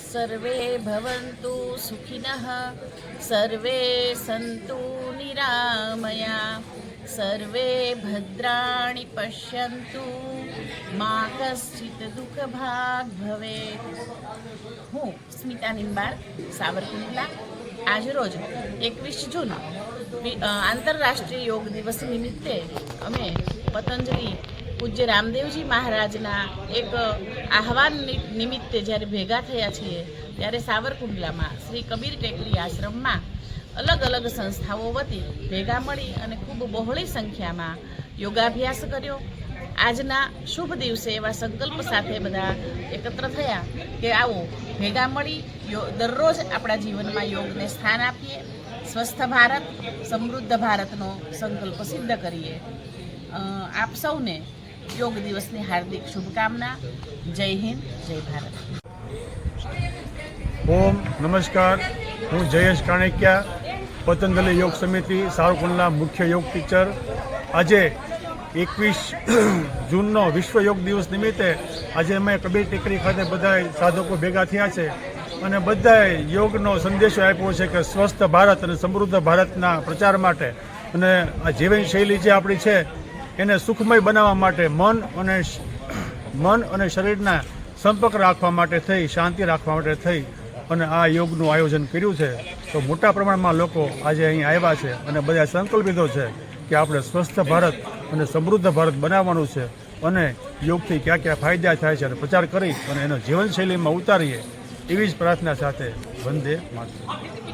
સર્વે ભવન્તુ સુખિનઃ સર્વે સંતુ નિરામયા સર્વે ભદ્રાણી પશ્યંતુ મા કશ્ચિત દુઃખ ભાગ ભવે હું સ્મિતા નિંબાળ, સાવરકુંડલા. આજરોજ એકવીસ જૂન આંતરરાષ્ટ્રીય યોગ દિવસ નિમિત્તે અમે પતંજલિ પૂજ્ય રામદેવજી મહારાજના એક આહવાન નિમિત્તે જ્યારે ભેગા થયા છીએ, ત્યારે સાવરકુંડલામાં શ્રી કબીર ટેકરી આશ્રમમાં અલગ અલગ સંસ્થાઓ વતી ભેગા મળી અને ખૂબ બહોળી સંખ્યામાં યોગાભ્યાસ કર્યો. આજના શુભ દિવસે એવા સંકલ્પ સાથે બધા એકત્ર થયા કે આવો, ભેગા મળી દરરોજ આપણા જીવનમાં યોગને સ્થાન આપીએ, સ્વસ્થ ભારત, સમૃદ્ધ ભારતનો સંકલ્પ સિદ્ધ કરીએ. આપ સૌને યોગ દિવસની હાર્દિક શુભકામના. જય હિન્દ, જય ભારત. ઓમ નમસ્કાર. હું જયેશ કાણેકિયા, પતંજલિ યોગ સમિતિ, સાવરકુંડલા મુખ્ય યોગ ટીચર. આજે એકવીસ જૂનનો વિશ્વ યોગ દિવસ નિમિત્તે આજે અમે કબીર ટેકરી ખાતે બધા સાધકો ભેગા થયા છે અને બધાએ યોગનો સંદેશો આપ્યો છે કે સ્વસ્થ ભારત અને સમૃદ્ધ ભારતના પ્રચાર માટે. અને આ જીવનશૈલી જે આપણી છે એને સુખમય બનાવવા માટે મન અને મન અને શરીરના સંપર્ક રાખવા માટે થઈ, શાંતિ રાખવા માટે થઈ અને આ યોગનું આયોજન કર્યું છે. તો મોટા પ્રમાણમાં લોકો આજે અહીં આવ્યા છે અને બધા સંકલ્પ લીધો છે કે આપણે સ્વસ્થ ભારત અને સમૃદ્ધ ભારત બનાવવાનું છે અને યોગથી ક્યાં ક્યાં ફાયદા થાય છે અને પ્રચાર કરી અને એનો જીવનશૈલીમાં ઉતારીએ એવી જ પ્રાર્થના સાથે વંદે માતરમ.